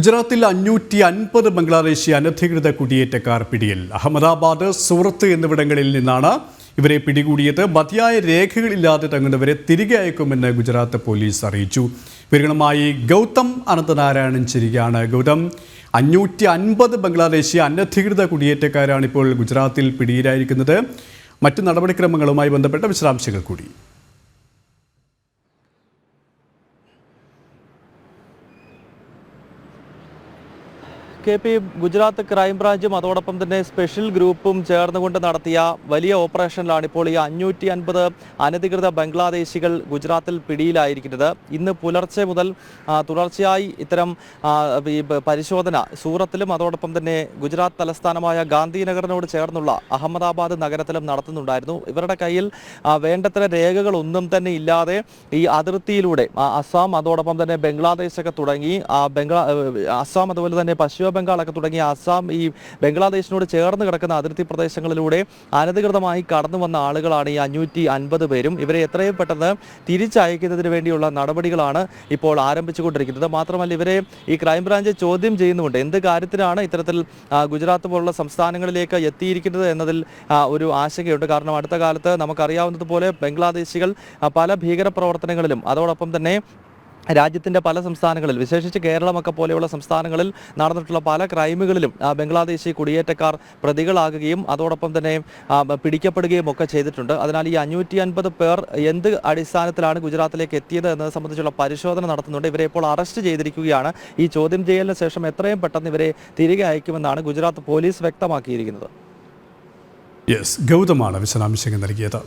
ഗുജറാത്തിൽ അഞ്ഞൂറ്റി അൻപത് ബംഗ്ലാദേശി അനധികൃത കുടിയേറ്റക്കാർ പിടിയിൽ. അഹമ്മദാബാദ് സൂറത്ത് എന്നിവിടങ്ങളിൽ നിന്നാണ് ഇവരെ പിടികൂടിയത്. മതിയായ രേഖകളില്ലാതെ തങ്ങുന്നവരെ തിരികെ അയക്കുമെന്ന് ഗുജറാത്ത് പോലീസ് അറിയിച്ചു. വിവരങ്ങളുമായി ഗൗതം അനന്തനാരായണൻ ചിരികയാണ്. ഗൗതം അഞ്ഞൂറ്റി അൻപത് ബംഗ്ലാദേശി അനധികൃത കുടിയേറ്റക്കാരാണ് ഇപ്പോൾ ഗുജറാത്തിൽ പിടിയിലായിരിക്കുന്നത്. മറ്റു നടപടിക്രമങ്ങളുമായി ബന്ധപ്പെട്ട വിശദാംശങ്ങൾ കൂടി. കെ പി ഗുജറാത്ത് ക്രൈംബ്രാഞ്ചും അതോടൊപ്പം തന്നെ സ്പെഷ്യൽ ഗ്രൂപ്പും ചേർന്നുകൊണ്ട് നടത്തിയ വലിയ ഓപ്പറേഷനിലാണ് ഇപ്പോൾ ഈ അഞ്ഞൂറ്റി അൻപത് അനധികൃത ബംഗ്ലാദേശികൾ ഗുജറാത്തിൽ പിടിയിലായിരിക്കുന്നത്. ഇന്ന് പുലർച്ചെ മുതൽ തുടർച്ചയായി ഇത്തരം പരിശോധന സൂറത്തിലും അതോടൊപ്പം തന്നെ ഗുജറാത്ത് തലസ്ഥാനമായ ഗാന്ധിനഗറിനോട് ചേർന്നുള്ള അഹമ്മദാബാദ് നഗരത്തിലും നടത്തുന്നുണ്ടായിരുന്നു. ഇവരുടെ കയ്യിൽ വേണ്ടത്ര രേഖകളൊന്നും തന്നെ ഇല്ലാതെ ഈ അതിർത്തിയിലൂടെ അസാം അതോടൊപ്പം തന്നെ ബംഗ്ലാദേശൊക്കെ തുടങ്ങി ബംഗ്ലാ അസാം അതുപോലെ തന്നെ പശ്ചിമ ബംഗാളൊക്കെ തുടങ്ങിയ ആസാം ഈ ബംഗ്ലാദേശിനോട് ചേർന്ന് കിടക്കുന്ന അതിർത്തി പ്രദേശങ്ങളിലൂടെ അനധികൃതമായി കടന്നു വന്ന ആളുകളാണ് ഈ അഞ്ഞൂറ്റി അൻപത് പേരും. ഇവരെ എത്രയും പെട്ടെന്ന് തിരിച്ചയക്കുന്നതിന് വേണ്ടിയുള്ള നടപടികളാണ് ഇപ്പോൾ ആരംഭിച്ചുകൊണ്ടിരിക്കുന്നത്. മാത്രമല്ല ഇവരെ ഈ ക്രൈംബ്രാഞ്ച് ചോദ്യം ചെയ്യുന്നുണ്ട്. എന്ത് കാര്യത്തിലാണ് ഇത്തരത്തിൽ ഗുജറാത്ത് പോലുള്ള സംസ്ഥാനങ്ങളിലേക്ക് എത്തിയിരിക്കുന്നത് എന്നതിൽ ഒരു ആശങ്കയുണ്ട്. കാരണം അടുത്ത കാലത്ത് നമുക്കറിയാവുന്നതുപോലെ ബംഗ്ലാദേശികൾ പല പല ഭീകരപ്രവർത്തനങ്ങളിലും അതോടൊപ്പം തന്നെ രാജ്യത്തിന്റെ പല സംസ്ഥാനങ്ങളിൽ വിശേഷിച്ച് കേരളമൊക്കെ പോലെയുള്ള സംസ്ഥാനങ്ങളിൽ നടന്നിട്ടുള്ള പല ക്രൈമുകളിലും ബംഗ്ലാദേശി കുടിയേറ്റക്കാർ പ്രതികളാകുകയും അതോടൊപ്പം തന്നെ പിടിക്കപ്പെടുകയും ഒക്കെ ചെയ്തിട്ടുണ്ട്. അതിനാൽ ഈ അഞ്ഞൂറ്റി അൻപത് പേർ എന്ത് അടിസ്ഥാനത്തിലാണ് ഗുജറാത്തിലേക്ക് എത്തിയത് എന്നത് സംബന്ധിച്ചുള്ള പരിശോധന നടത്തുന്നുണ്ട്. ഇവരെ ഇപ്പോൾ അറസ്റ്റ് ചെയ്തിരിക്കുകയാണ്. ഈ ചോദ്യം ചെയ്യലിന് ശേഷം എത്രയും പെട്ടെന്ന് ഇവരെ തിരികെ അയക്കുമെന്നാണ് ഗുജറാത്ത് പോലീസ് വ്യക്തമാക്കിയിരിക്കുന്നത്. യെസ് ഗൗതമാണ് വിശദാംശങ്ങൾ നൽകിയത്.